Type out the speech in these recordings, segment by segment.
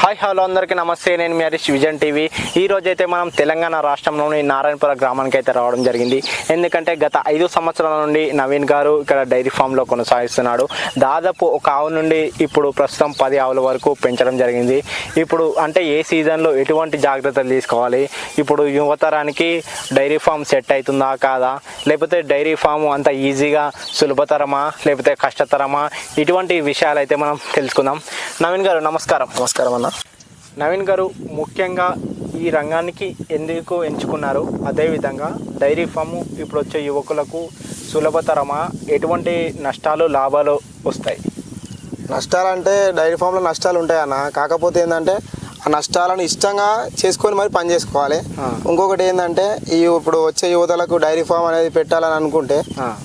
Hi hello అందరికీ నమస్తే. నేను మీ హరీష్ విజన్ టీవీ. ఈ రోజు అయితే మనం తెలంగాణ రాష్ట్రంలోని నారాయణపుర గ్రామానికి అయితే రావడం జరిగింది. ఎందుకంటే గత ఐదు సంవత్సరాల నుండి నవీన్ గారు ఇక్కడ డైరీ ఫామ్లో కొనసాగిస్తున్నాడు. దాదాపు ఒక ఆవు నుండి ఇప్పుడు ప్రస్తుతం పది ఆవుల వరకు పెంచడం జరిగింది. ఇప్పుడు అంటే ఏ సీజన్లో ఎటువంటి జాగ్రత్తలు తీసుకోవాలి? ఇప్పుడు యువతరానికి డైరీ ఫామ్ సెట్ అవుతుందా కాదా? లేకపోతే డైరీ ఫామ్ అంత ఈజీగా సులభతరమా? లేకపోతే కష్టతరమా? ఇటువంటి విషయాలు అయితే మనం తెలుసుకుందాం. నవీన్ గారు నమస్కారం. నమస్కారం అన్న. నవీన్ గారు ముఖ్యంగా ఈ రంగానికి ఎందుకు ఎంచుకున్నారు అదేవిధంగా డైరీ ఫామ్ ఇప్పుడు వచ్చే యువకులకు సులభతరమా? ఎటువంటి నష్టాలు లాభాలు వస్తాయి? నష్టాలు అంటే డైరీ ఫామ్లో నష్టాలు ఉంటాయి అన్న కాకపోతే ఏంటంటే ఆ నష్టాలను ఇష్టంగా చేసుకొని మరి పని చేసుకోవాలి. ఇంకొకటి ఏంటంటే ఈ ఇప్పుడు వచ్చే యువతలకు డైరీ ఫామ్ అనేది పెట్టాలని అనుకుంటే.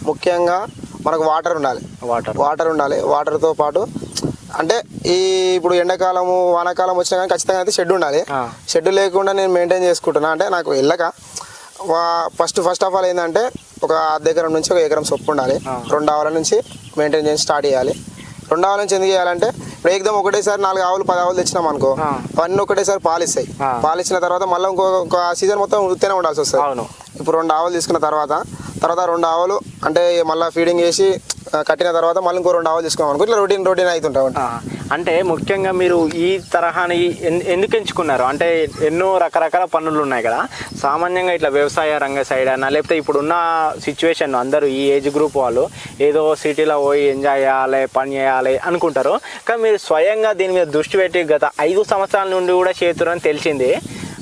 ముఖ్యంగా మనకు వాటర్ ఉండాలి. వాటర్. వాటర్ ఉండాలి. వాటర్తో పాటు అంటే ఈ ఇప్పుడు ఎండాకాలము వానాకాలం వచ్చినా కానీ ఖచ్చితంగా అయితే షెడ్ ఉండాలి. షెడ్ లేకుండా నేను మెయింటైన్ చేసుకుంటున్నా అంటే నాకు వెళ్ళక ఫస్ట్ ఫస్ట్ ఆఫ్ ఆల్ ఏంటంటే ఒక అర్ధ ఎకరం నుంచి ఒక ఎకరం సొప్పు ఉండాలి. రెండు ఆవుల నుంచి మెయింటైన్ చేసి స్టార్ట్ చేయాలి రెండు ఆవుల నుంచి ఎందుకు చేయాలంటే ఇప్పుడు ఏకదం ఒకటేసారి నాలుగు ఆవులు పది ఆవులు తెచ్చినాం అనుకో. అవన్నీ ఒకటేసారి పాలిస్తాయి. పాలిచ్చిన తర్వాత మళ్ళీ ఇంకో ఒక సీజన్ మొత్తం ఉత్తేనే ఉండాల్సి వస్తుంది ఇప్పుడు రెండు ఆవులు తీసుకున్న తర్వాత తర్వాత రెండు ఆవులు అంటే మళ్ళీ ఫీడింగ్ చేసి కట్టిన తర్వాత మళ్ళీ ఇంకో రెండు ఆవులు తీసుకున్నాం అనుకో ఇట్లా రొటీన్ రొటీన్ అవుతుంటాం అంటే. ముఖ్యంగా మీరు ఈ తరహాని ఎన్- ఎందుకు ఎంచుకున్నారు? అంటే ఎన్నో రకరకాల పనులు ఉన్నాయి కదా. సామాన్యంగా ఇట్లా వ్యవసాయ రంగ సైడ్ అన్న లేకపోతే ఇప్పుడున్న సిచ్యువేషన్ అందరూ ఈ ఏజ్ గ్రూప్ వాళ్ళు ఏదో సిటీలో పోయి ఎంజాయ్ చేయాలి పని చేయాలి అనుకుంటారు. కానీ మీరు స్వయంగా దీని మీద దృష్టి పెట్టి గత ఐదు సంవత్సరాల నుండి కూడా చేతురని తెలిసింది.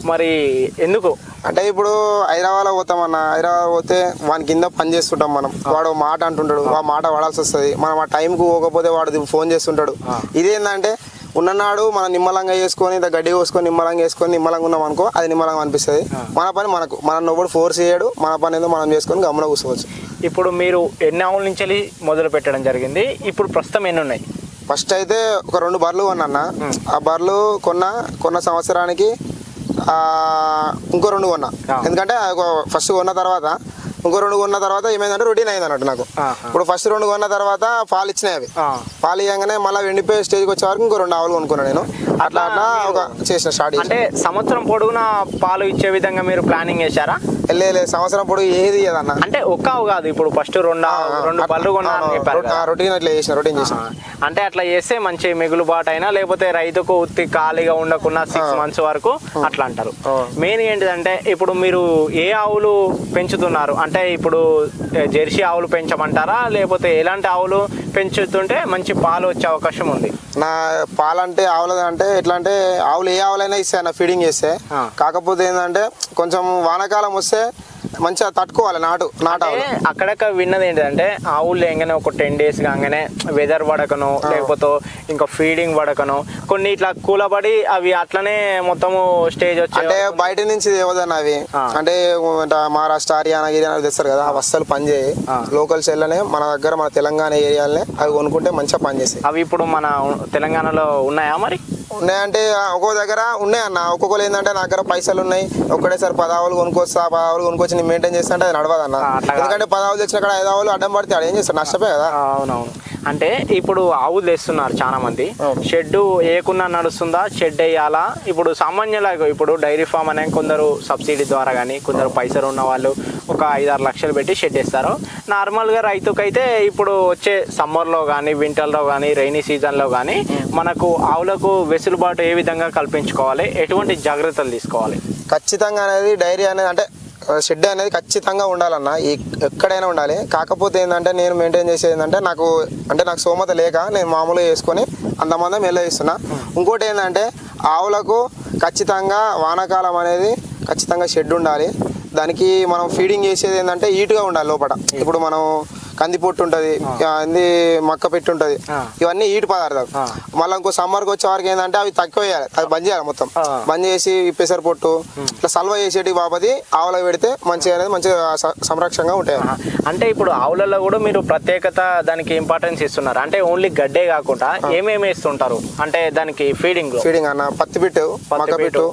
మరి ఎందుకు? అంటే ఇప్పుడు హైదరాబాద్ పోతామన్న హైదరాబాద్ పోతే వాని కింద పని చేస్తుంటాం మనం. వాడు మాట అంటుంటాడు ఆ. మాట వాడాల్సి వస్తుంది. మనం ఆ టైంకు పోకపోతే వాడు ఫోన్ చేస్తుంటాడు. ఇదేంటంటే ఉన్ననాడు మనం నిమ్మలంగా చేసుకొని ఇంత గడ్డి కోసుకొని నిమ్మలంగా వేసుకొని నిమ్మలంగా ఉన్నాం అనుకో అది నిమ్మలంగా అనిపిస్తుంది. మన పని మనకు. మనం ఎవడు ఫోర్స్ చేయడు మన పని ఏదో మనం చేసుకొని గమ్మున కూర్చోవచ్చు. ఇప్పుడు మీరు ఎన్ని ఆవుల నుంచి మొదలు పెట్టడం జరిగింది? ఇప్పుడు ప్రస్తుతం ఎన్ని ఉన్నాయి? ఫస్ట్ అయితే ఒక రెండు బర్రెలు కొన్నా ఆ బర్రెలు కొన్న కొన్న సంవత్సరానికి ఇంకో రెండు కొన్నా. ఎందుకంటే ఫస్ట్ కొన్న తర్వాత ఇంకో రెండు కొన్న తర్వాత ఏమైందంటే రొటీన్ అయింది అన్నట్టు నాకు. ఇప్పుడు ఫస్ట్ రెండు కొన్న తర్వాత పాలు ఇచ్చినాయి అవి. పాలు ఇవ్వగానే మళ్ళీ ఎండిపోయే స్టేజ్కి వచ్చే వరకు ఇంకో రెండు ఆవులు కొనుక్కున్నాను నేను అట్లా అట్లా ఒక చేసిన స్టార్ట్ అంటే సంవత్సరం పొడుగునా పాలు ఇచ్చే విధంగా మీరు ప్లానింగ్ చేశారా సంవత్సరం పొడుగు ఏది ఇయ్యదన్న అంటే ఒక్క కాదు ఇప్పుడు ఫస్ట్ రెండు రెండు పళ్ళు. రొటీన్ అట్లా చేసిన రొటీన్ చేసిన. అంటే అట్లా చేస్తే మంచి మిగులుబాటు అయినా లేకపోతే రైతుకు ఉత్తి ఖాళీగా ఉండకుండా సిక్స్ మంత్స్ వరకు అట్లా అంటారు. మెయిన్ ఏంటిదంటే ఇప్పుడు మీరు ఏ ఆవులు పెంచుతున్నారు? అంటే ఇప్పుడు జెర్సీ ఆవులు పెంచమంటారా? లేకపోతే ఎలాంటి ఆవులు పెంచుతుంటే మంచి పాలు వచ్చే అవకాశం ఉంది? నా పాలంటే ఆవులది అంటే ఎట్లా అంటే ఆవులు ఏ ఆవులైనా ఇస్తాయి నా ఫీడింగ్ చేస్తే. కాకపోతే ఏంటంటే కొంచెం వానాకాలం వస్తే మంచిగా తట్టుకోవాలి నాటు నాటు అక్కడక్కడ విన్నది ఏంటంటే ఆవులు లేగానే ఒక టెన్ డేస్ కాగానే వెదర్ పడకను లేకపోతే ఇంకా ఫీడింగ్ పడకను కొన్ని ఇట్లా కూలబడి అవి అట్లనే మొత్తము స్టేజ్ వచ్చే అంటే బయట నుంచి తేవదన్న అవి. అంటే మహారాష్ట్ర హర్యానా గిరియానా తెస్తారు కదా అవి అస్సలు పని చేయి ఆ. లోకల్ సెల్లనే మన దగ్గర మన తెలంగాణ ఏరియాలనే అవి కొనుక్కుంటే మంచిగా పని చేస్తాయి. అవి ఇప్పుడు మన తెలంగాణలో ఉన్నాయా మరి? ఉన్నాయంటే ఒక్కో దగ్గర ఉన్నాయి అన్న ఒక్కొక్కరు ఏంటంటే నా దగ్గర పైసలు ఉన్నాయి. ఒక్కడేసారి పదావులు కొనుక్కొస్తా పదావులు కొనుక్కొచ్చి నేను మెయింటైన్ చేస్తా అంటే అది నడవదు అన్న ఆ, అట్లా కాదు. ఎందుకంటే పదావులు తెచ్చిన కాడ ఐదు ఆవులు అడ్డం పడితే ఏం చేస్తాడు? నష్టపోయి కదా. అవునవును. అంటే ఇప్పుడు ఆవులు తెస్తున్నారు చాలా మంది. షెడ్ వేయకుండా నడుస్తుందా? షెడ్ వేయాలా? ఇప్పుడు సామాన్యులాగా ఇప్పుడు డైరీ ఫామ్ అనే కొందరు సబ్సిడీ ద్వారా కానీ కొందరు పైసలు ఉన్న వాళ్ళు ఒక ఐదారు లక్షలు పెట్టి షెడ్ వేస్తారు. నార్మల్గా రైతుకైతే ఇప్పుడు వచ్చే సమ్మర్లో కానీ వింటర్లో కానీ రైనీ సీజన్లో కానీ మనకు ఆవులకు వెసులుబాటు ఏ విధంగా కల్పించుకోవాలి? ఎటువంటి జాగ్రత్తలు తీసుకోవాలి? ఖచ్చితంగా అనేది డైరీ అనేది అంటే షెడ్ అనేది ఖచ్చితంగా ఉండాలన్న. ఎక్కడైనా ఉండాలి. కాకపోతే ఏంటంటే నేను మెయింటైన్ చేసేది ఏంటంటే నాకు అంటే నాకు సోమత లేక నేను మామూలుగా వేసుకొని అంతమంది వెళ్ళేస్తున్నా ఇంకోటి ఏంటంటే ఆవులకు ఖచ్చితంగా వానాకాలం అనేది ఖచ్చితంగా షెడ్ ఉండాలి. దానికి మనం ఫీడింగ్ చేసేది ఏంటంటే ఈటుగా ఉండాలి లోపల. ఇప్పుడు మనం కంది పొట్టు ఉంటుంది అంది మక్క పెట్టి ఉంటుంది. ఇవన్నీ ఈటు పదార్థాలు. మళ్ళీ ఇంకో సమ్మర్కి వచ్చే వరకు ఏంటంటే అవి తక్కువ వేయాలి అది బంద్ చేయాలి మొత్తం. బంద్ చేసి పెసర పొట్టు ఇట్లా సల్వ చేసేటి బాపతి ఆవులకు పెడితే మంచిగా అనేది మంచిగా సంరక్షణగా ఉంటాయి. అంటే ఇప్పుడు ఆవులలో కూడా మీరు ప్రత్యేకత దానికి ఇంపార్టెన్స్ ఇస్తున్నారు. అంటే ఓన్లీ గడ్డే కాకుండా ఏమేమి వేస్తుంటారు? అంటే దానికి ఫీడింగ్ ఫీడింగ్ అన్న పత్తి పిట్టు మక్క పిట్టు.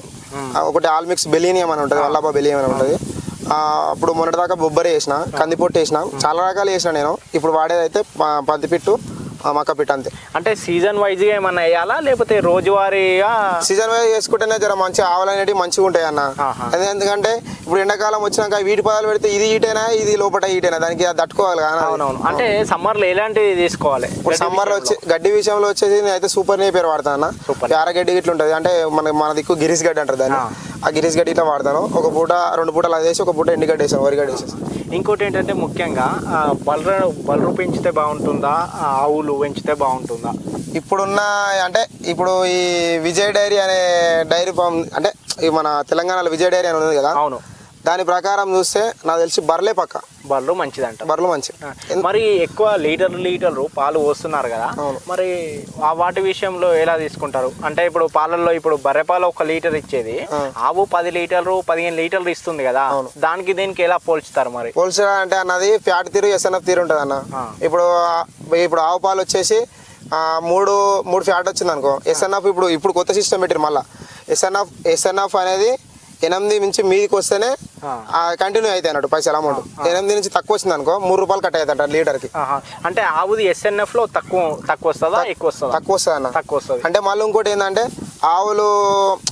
ఒకటి ఆల్మిక్స్ బెలీనియం అని ఉంటుంది వల్లభ బెలీనియం అని ఉంటుంది. అప్పుడు మొన్నటిదాకా బొబ్బరి వేసిన కందిపొట్టు వేసిన చాలా రకాలు వేసిన నేను. ఇప్పుడు వాడేదైతే పత్తి పిట్టు మక్క పిట్ అంతే. అంటే సీజన్ వైజ్గా ఏమన్నా వేయాలా? లేకపోతే రోజువారీగా సీజన్ వైజ్ చేసుకుంటేనే జర మంచి ఆవులు అనేవి మంచిగా ఉంటాయి అన్న. అదే ఎందుకంటే ఇప్పుడు ఎండాకాలం వచ్చినాక వీటి పదాలు పెడితే ఇది ఈటైనా ఇది లోపల ఈటైనా దానికి అది తట్టుకోవాలి కదా అవునవును. అంటే సమ్మర్లో ఎలాంటివి తీసుకోవాలి? ఇప్పుడు సమ్మర్లో వచ్చి గడ్డి విషయంలో వచ్చేసి నేనైతే సూపర్ నే పేరు వాడతాను అన్న. ప్యారగడ్డి ఇట్లా ఉంటుంది అంటే మన మన దిక్కు గిరీస్ గడ్డి అంటారు దాన్ని. ఆ. గిరీస్ గడ్డి ఇట్లా వాడతాను. ఒక పూట రెండు పూటలు అది వేసి ఒక పూట ఎండుగడ్డి వేసాను వరిగడ్డి వేసేసి. ఇంకోటి ఏంటంటే ముఖ్యంగా బలరు బలరు పెంచితే బాగుంటుందా? ఆవులు పెంచితే బాగుంటుందా? ఇప్పుడున్న అంటే ఇప్పుడు ఈ విజయ్ డైరీ అనే డైరీ ఫామ్ అంటే ఈ మన తెలంగాణలో విజయ్ డైరీ అని ఉంది కదా? అవును. దాని ప్రకారం చూస్తే నాకు తెలిసి బర్లే పక్క. బర్రెలు మంచిదంట బర్రెలు మంచి ఆ, మరి ఎక్కువ లీటర్లు లీటర్లు పాలు పోస్తున్నారు కదా. మరి ఆ వాటి విషయంలో ఎలా తీసుకుంటారు అంటే ఇప్పుడు పాలల్లో ఇప్పుడు బర్రె పాలు ఒక లీటర్ ఇచ్చేది. ఆవు పది లీటర్లు పదిహేను లీటర్లు ఇస్తుంది కదా అవును. దానికి దీనికి ఎలా పోల్చుతారు మరి పోల్చడం అంటే అన్నది ఫ్యాట్ తీరు ఎస్ఎన్ఎఫ్ తీరు ఉంటుంది అన్న. ఇప్పుడు ఇప్పుడు ఆవు పాలు వచ్చేసి మూడు మూడు ఫ్యాట్ వచ్చింది అనుకో ఎస్ఎన్ఎఫ్ ఇప్పుడు ఇప్పుడు కొత్త సిస్టమ్ పెట్టారు మళ్ళీ ఎస్ఎన్ఎఫ్ ఎస్ఎన్ఎఫ్ అనేది ఎనిమిది నుంచి మీదికి వస్తేనే. కంటిన్యూ అవుతాయి అన్నట్టు పైసలు అమౌంట్ ఎనిమిది నుంచి తక్కువ వచ్చింది అనుకో మూడు రూపాయలు కట్ అవుతాయంట లీటర్కి. ఆహా. అంటే ఆవుది ఎస్ఎన్ఎఫ్లో తక్కువ తక్కువ వస్తుందా ఎక్కువ వస్తుందా? తక్కువ వస్తుంది అన్న. తక్కువ వస్తుంది. అంటే మళ్ళీ ఇంకోటి ఏంటంటే ఆవులు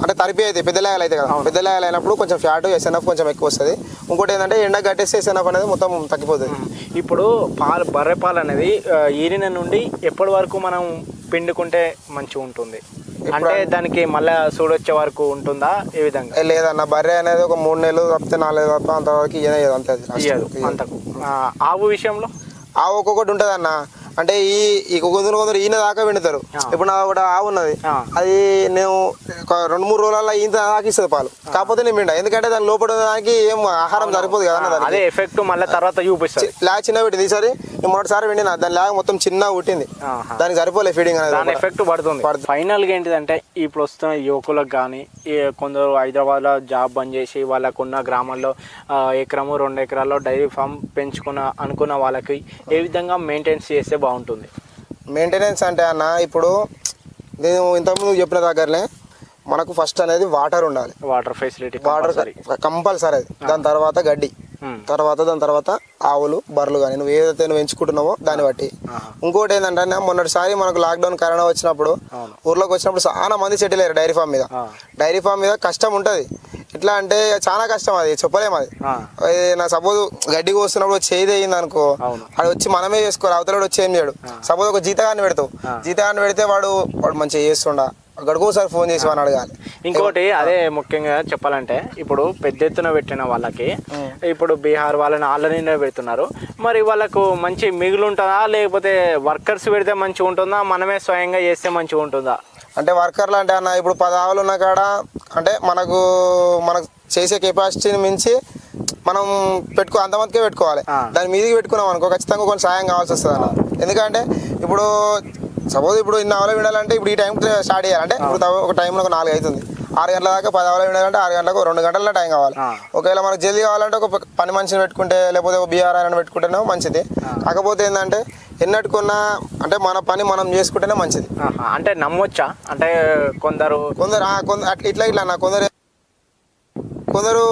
అంటే తరిపి అయితే పెద్దలాయలు అయితే కదా. పెద్దలాయలు అయినప్పుడు కొంచెం ఫ్యాట్ ఎస్ఎన్ఎఫ్ కొంచెం ఎక్కువ వస్తుంది. ఇంకోటి ఏంటంటే ఎండ కట్టేస్తే ఎస్ఎన్ఎఫ్ అనేది మొత్తం తగ్గిపోతుంది. ఇప్పుడు పాలు బర్రె పాలు అనేది ఈరిన నుండి ఎప్పటి వరకు మనం పిండుకుంటే మంచిగా ఉంటుంది అంటే దానికి మళ్ళీ సూడొచ్చే వరకు ఉంటుందా ఏ విధంగా? లేదన్న బర్రె అనేది ఒక మూడు నెలలు తప్పితే నాలుగు తప్ప అంతవరకు ఇయ్యదు అంతే అది లాస్ట్. ఇయ్యదు అంతకు. ఆ, ఆవు విషయంలో? ఆ ఒక్కొక్కటి ఉంటుంది అన్న అంటే ఈ ఈ కొందరు కొందరు ఈయన దాకా విండుతారు. ఇప్పుడు నా ఒకటి ఆవు ఉన్నది. అది నేను రెండు మూడు రోజులలో ఈయన దాకా ఇస్తుంది పాలు. కాకపోతే నేను పిండా. ఎందుకంటే దాని లోపల దానికి ఏం ఆహారం సరిపోదు కదా అదే ఎఫెక్ట్ మళ్ళీ తర్వాత చూపిస్తుంది. లాగ్ చిన్న పెట్టింది. ఈసారి నేను మొదటిసారి విండిన దాని లాగ్ మొత్తం చిన్న పుట్టింది ఆహా. దానికి సరిపోలే ఫీడింగ్ అనేది దాని. ఎఫెక్ట్ పడుతుంది పడుతుంది. ఫైనల్గా ఏంటిదంటే ఇప్పుడు వస్తున్న యువకులకు కానీ కొందరు హైదరాబాద్లో జాబ్ బంద్ చేసి వాళ్ళకున్న గ్రామాల్లో ఎకరము రెండు ఎకరాల్లో డైరీ ఫామ్ పెంచుకున్న అనుకున్న వాళ్ళకి ఏ విధంగా మెయింటైన్స్ చేస్తే బాగుంటుంది మెయింటెనెన్స్ అంటే అన్న ఇప్పుడు నేను ఇంతకుముందు చెప్పిన దగ్గరనే మనకు ఫస్ట్ అనేది వాటర్ ఉండాలి వాటర్ ఫెసిలిటీ వాటర్ కంపల్సరీ అది దాని తర్వాత గడ్డి. తర్వాత దాని తర్వాత ఆవులు బర్రెలు కానీ నువ్వు ఏదైతే నువ్వు ఎంచుకుంటున్నావో దాన్ని బట్టి. ఆహా. ఇంకోటి ఏంటంటే మొన్నటిసారి మనకు లాక్డౌన్ కరోనా వచ్చినప్పుడు. ఊర్లోకి వచ్చినప్పుడు చాలా మంది సెటిల్ అయ్యారు డైరీ ఫామ్ మీద. ఆ. డైరీ ఫామ్ మీద కష్టం ఉంటుంది. ఎట్లా అంటే చాలా కష్టం అది చెప్పలేము అది. నా సపోజ్ గడ్డి కోస్తున్నప్పుడు చేయి అయింది అనుకో. అది వచ్చి మనమే చేసుకోవాలి అవతల వచ్చి ఏం చేయడు. సపోజ్ ఒక జీతగాన్ని పెడతావు. జీతగాన్ని పెడితే వాడు వాడు మంచిగా చేస్తుండా. గడుకోసారి ఫోన్ చేసి వాడిని అడగాలి. ఇంకోటి అదే ముఖ్యంగా చెప్పాలంటే ఇప్పుడు పెద్ద ఎత్తున పెట్టిన వాళ్ళకి ఇప్పుడు బీహార్ వాళ్ళని ఆన్లైన్ పెడుతున్నారు. మరి వాళ్ళకు మంచి మిగులు ఉంటుందా లేకపోతే వర్కర్స్ పెడితే మంచిగా ఉంటుందా? మనమే స్వయంగా చేస్తే మంచిగా ఉంటుందా? అంటే వర్కర్లు అంటే అన్న ఇప్పుడు పది ఆవులు ఉన్న కాడ అంటే మనకు మనకు చేసే కెపాసిటీని మించి మనం పెట్టుకో అంతమందికే పెట్టుకోవాలి. దాని మీదకి పెట్టుకున్నాం అనుకో ఖచ్చితంగా కొంచెం సాయం కావాల్సి వస్తుంది అన్న ఎందుకంటే ఇప్పుడు సపోజ్ ఇప్పుడు ఇన్ని ఆవులు వినాలంటే ఇప్పుడు ఈ టైం స్టార్ట్ చేయాలంటే ఇప్పుడు ఒక టైంలో ఒక నాలుగు అవుతుంది ఆరు గంటల దాకా పది ఆవులు వినాలంటే ఆరు గంటలకు రెండు గంటల టైం కావాలి. ఒకవేళ మనకు జల్దీ కావాలంటే ఒక పని మనిషిని పెట్టుకుంటే లేకపోతే ఒక బీఆర్ అని పెట్టుకుంటేనే మంచిది. కాకపోతే ఏంటంటే ఎన్నట్టుకున్నా అంటే మన పని మనం చేసుకుంటేనే మంచిది. అంటే నమ్మొచ్చా? అంటే కొందరు కొందరు ఇట్లా ఇట్లా అన్న. కొందరు కొందరు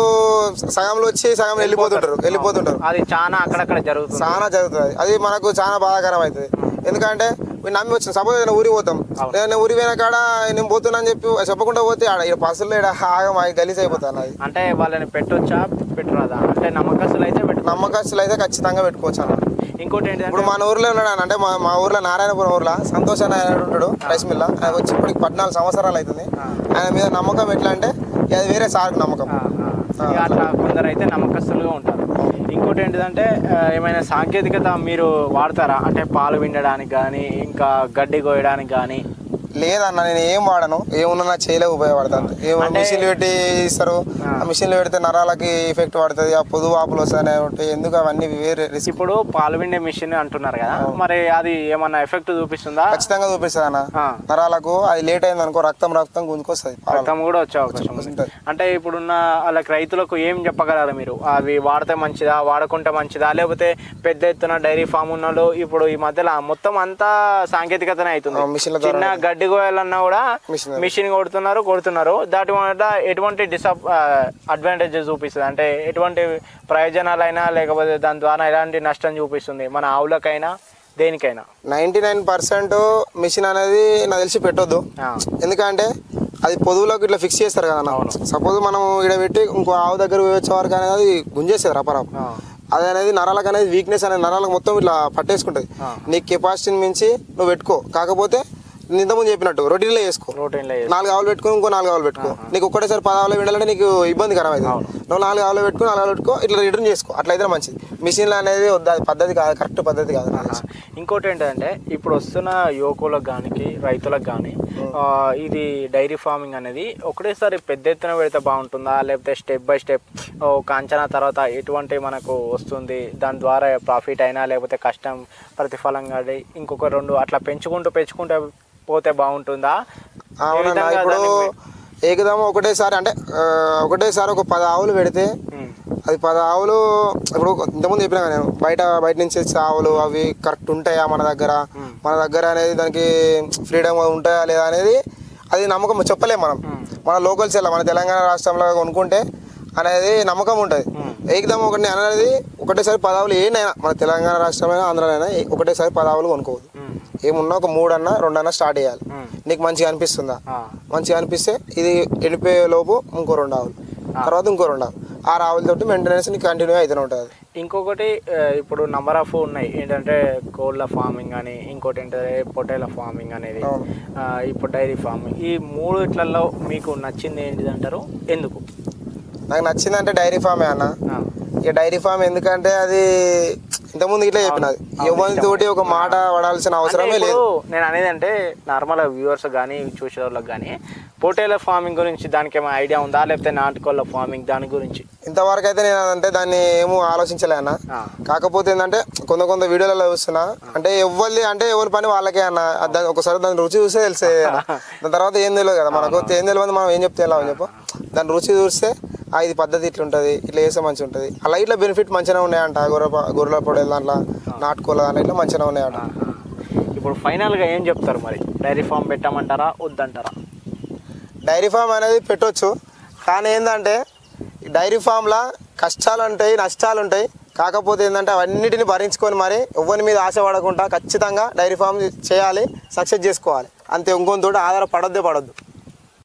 సగంలో వచ్చి సగం వెళ్ళిపోతుంటారు. వెళ్ళిపోతుంటారు. అది చాలా అక్కడక్కడ జరుగుతుంది. చాలా జరుగుతుంది. అది మనకు చాలా బాధాకరం అవుతుంది ఎందుకంటే నమ్మి వచ్చిన సపోజ్ ఏదైనా ఊరికి పోతాం. ఏదైనా ఊరి పోయిన కాడ నేను పోతున్నా అని చెప్పి చెప్పకుండా పోతే ఆడ ఇక్కడ పసులు ఈడ ఆగం గలీజ్ అయిపోతాను అది. అంటే వాళ్ళని పెట్టొచ్చా? పెట్టరాదా? అంటే నమ్మకస్తులు అయితే పెట్టు నమ్మకస్తులు అయితే ఖచ్చితంగా పెట్టుకోవచ్చు అన్న. ఇంకోటి ఏంటంటే ఇప్పుడు మన ఊర్లో ఉన్నాడు. అంటే మా మా ఊర్లో నారాయణపురం ఊర్లో సంతోష్ అని ఆయన ఉంటాడు రైస్ మిల్ ఆయన వచ్చి ఇప్పటికి పద్నాలుగు సంవత్సరాలు అవుతుంది. ఆయన మీద నమ్మకం ఎట్లా అంటే అది వేరే సార్ నమ్మకం. అట్లా కొందరు అయితే నమ్మకస్తులుగా ఉంటారు. ఇంకోటి ఏంటిదంటే ఏమైనా సాంకేతికత మీరు వాడతారా? అంటే పాలు పిండడానికి కానీ ఇంకా గడ్డి కోయడానికి కానీ లేదన్న నేను ఏం వాడను? ఏమున్నా నా చేయలే ఉపయోగపడుతుంది. ఏమో మిషన్లు పెట్టి ఇస్తారు. ఆ. మిషన్లు పెడితే నరాలకి ఎఫెక్ట్ పడుతుంది. ఆ పొదువు వాపులు వస్తాయి ఉంటాయి. ఎందుకు అవన్నీ వేరే రిస్క్ ఇప్పుడు పాలు విండే మిషన్ అంటున్నారు కదా. మరి అది ఏమన్నా ఎఫెక్ట్ చూపిస్తుందా? ఖచ్చితంగా చూపిస్తుంది అన్న. ఆ. నరాలకు అది లేట్ అయింది అనుకో రక్తం రక్తం గుంజుకొస్తుంది. రక్తం కూడా వచ్చే అవకాశం. అంటే ఇప్పుడున్న వాళ్ళకి రైతులకు ఏం చెప్పగలరు మీరు? అవి వాడితే మంచిదా వాడకుంటే మంచిదా? లేకపోతే పెద్ద ఎత్తున డైరీ ఫామ్ ఉన్న ఇప్పుడు ఈ మధ్యలో మొత్తం అంతా సాంకేతికతనే అవుతుంది. చిన్న గడ్డి కోయాలన్నా కూడా మిషన్ మిషన్ కొడుతున్నారు కొడుతున్నారు. దాటి వల్ల ఎటువంటి డిసప్ అడ్వాంటేజెస్ చూపిస్తుంది? అంటే ఎటువంటి ప్రయోజనాలైనా లేకపోతే దాని ద్వారా ఎలాంటి నష్టం చూపిస్తుంది? మన ఆవులకైనా దేనికైనా? నైంటీ నైన్ పర్సెంట్ మిషన్ అనేది నాకు తెలిసి పెట్టొద్దు. ఎందుకంటే అది పొదువులోకి ఇట్లా ఫిక్స్ చేస్తారు కదా అవును. సపోజ్ మనం ఇక్కడ పెట్టి ఇంకో ఆవు దగ్గర వచ్చే వరకు అనేది గుంజేస్తుంది రపరప ఆ, అది అనేది నరాలకు అనేది వీక్నెస్ అనేది నరాలకు మొత్తం ఇట్లా పట్టేసుకుంటుంది. నీ కెపాసిటీని మించి నువ్వు పెట్టుకో. కాకపోతే ఇంతకుముందు చెప్పినట్టు రొటీన్లో చేసుకో. రొటీన్లో నాలుగు ఆవులు పెట్టుకో ఇంకో నాలుగు ఆవులు పెట్టుకో. నీకు ఒక్కటేసారి పది ఆవులు వినాలంటే నీకు ఇబ్బందికరం అవును. అవుతుంది నువ్వు నాలుగు ఆవులు పెట్టుకో నాలుగు ఆవులు పెట్టుకో ఇట్లా రిటర్న్ చేసుకో. అట్లయితే మంచిది. మిషన్లు అనేది వద్దు అది పద్ధతి కాదు కరెక్ట్ పద్ధతి కాదు. ఇంకోటి ఏంటంటే ఇప్పుడు వస్తున్న యువకులకు కానీ రైతులకు కానీ ఇది డైరీ ఫార్మింగ్ అనేది ఒకటేసారి పెద్ద ఎత్తున పెడితే బాగుంటుందా? లేకపోతే స్టెప్ బై స్టెప్ ఒక అంచనా తర్వాత ఎటువంటి మనకు వస్తుంది? దాని ద్వారా ప్రాఫిట్ అయినా లేకపోతే కష్టం ప్రతిఫలం కానీ ఇంకొక రెండు అట్లా పెంచుకుంటూ పెంచుకుంటూ పోతే బాగుంటుందా? అవునన్నా ఇప్పుడు ఏకదమ్ ఒకటేసారి అంటే ఒకటేసారి ఒక పది ఆవులు పెడితే అది పది ఆవులు ఇప్పుడు ఇంతకుముందు చెప్పినా నేను బయట బయట నుంచి వచ్చే ఆవులు అవి కరెక్ట్ ఉంటాయా మన దగ్గర? మన దగ్గర అనేది దానికి ఫ్రీడమ్ ఉంటాయా లేదా అనేది అది నమ్మకం చెప్పలేం మనం. మన లోకల్స్ ఎలా మన తెలంగాణ రాష్ట్రంలో కొనుక్కుంటే అనేది నమ్మకం ఉంటుంది. ఏకదమ్ ఒకటి అనేది ఒకటేసారి పదావులు ఏనైనా మన తెలంగాణ రాష్ట్రమైనా ఏ- ఒకటేసారి పదావులు కొనుక్కోవద్దు ఏమున్నా ఒక మూడన్నా రెండన్నా స్టార్ట్ చేయాలి. నీకు మంచిగా అనిపిస్తుందా? మంచిగా అనిపిస్తే ఇది వెళ్ళిపోయే లోపు ఇంకో రెండు ఆవులు. తర్వాత ఇంకో రెండు ఆవులు. ఆ ఆవులతోటి మెయింటెనెన్స్ నీకు కంటిన్యూ అవుతూనే ఉంటుంది. ఇంకొకటి ఇప్పుడు నంబర్ ఆఫ్ ఉన్నాయి. ఏంటంటే కోళ్ళ ఫార్మింగ్ అని ఇంకోటి ఏంటంటే పొటేల ఫార్మింగ్ అనేది. ఇప్పుడు డైరీ ఫార్మింగ్ ఈ మూడిట్లలో మీకు నచ్చింది ఏంటిది అంటారు? ఎందుకు? నాకు నచ్చిందంటే డైరీ ఫామే అన్న. ఇక డైరీ ఫామ్ ఎందుకంటే అది ఇంతకుముందు ఇట్లా చెప్పినది ఎవరితోటి ఒక మాట పడాల్సిన అవసరమే లేదు. నేను అనేది అంటే నార్మల్ వ్యూవర్స్ కానీ చూసే వాళ్ళకి కానీ పొటేల ఫార్మింగ్ గురించి దానికి ఏమైనా ఐడియా ఉందా? లేకపోతే నాటుకోళ్ళ ఫార్మింగ్ దాని గురించి? ఇంతవరకు అయితే నేను అంటే దాన్ని ఏమో ఆలోచించలే అన్న. కాకపోతే ఏంటంటే కొంత కొంత వీడియోలలో చూస్తున్నా అంటే ఎవరిది అంటే ఎవరి పని వాళ్ళకే అన్న. దాన్ని ఒకసారి దాని రుచి చూస్తే తెలిసే దాని తర్వాత ఏం తెలియదు కదా మనకు. ఏం తెలియదు మనం ఏం చెప్తే ఎలా అని చెప్పు. దాని రుచి చూస్తే ఇది పద్ధతి ఇట్లా ఉంటుంది ఇట్లా చేస్తే మంచిగా ఉంటుంది అలా ఇట్లా బెనిఫిట్ మంచిగా ఉన్నాయంట గొర్రె గొర్రెల పొడేల దాంట్లో నాటుకోల దాంట్లో ఇట్లా మంచిగా ఉన్నాయంట. ఇప్పుడు ఫైనల్గా ఏం చెప్తారు మరి? డైరీ ఫామ్ పెట్టామంటారా వద్దంటారా? డైరీ ఫామ్ అనేది పెట్టొచ్చు కానీ ఏంటంటే డైరీ ఫామ్లో కష్టాలు ఉంటాయి నష్టాలు ఉంటాయి కాకపోతే ఏంటంటే అవన్నిటిని భరించుకొని మరి ఎవరి మీద ఆశ పడకుండా ఖచ్చితంగా డైరీ ఫామ్ చేయాలి సక్సెస్ చేసుకోవాలి. అంతే ఇంకొంతోటి ఆధారపడొద్దే పడొద్దు.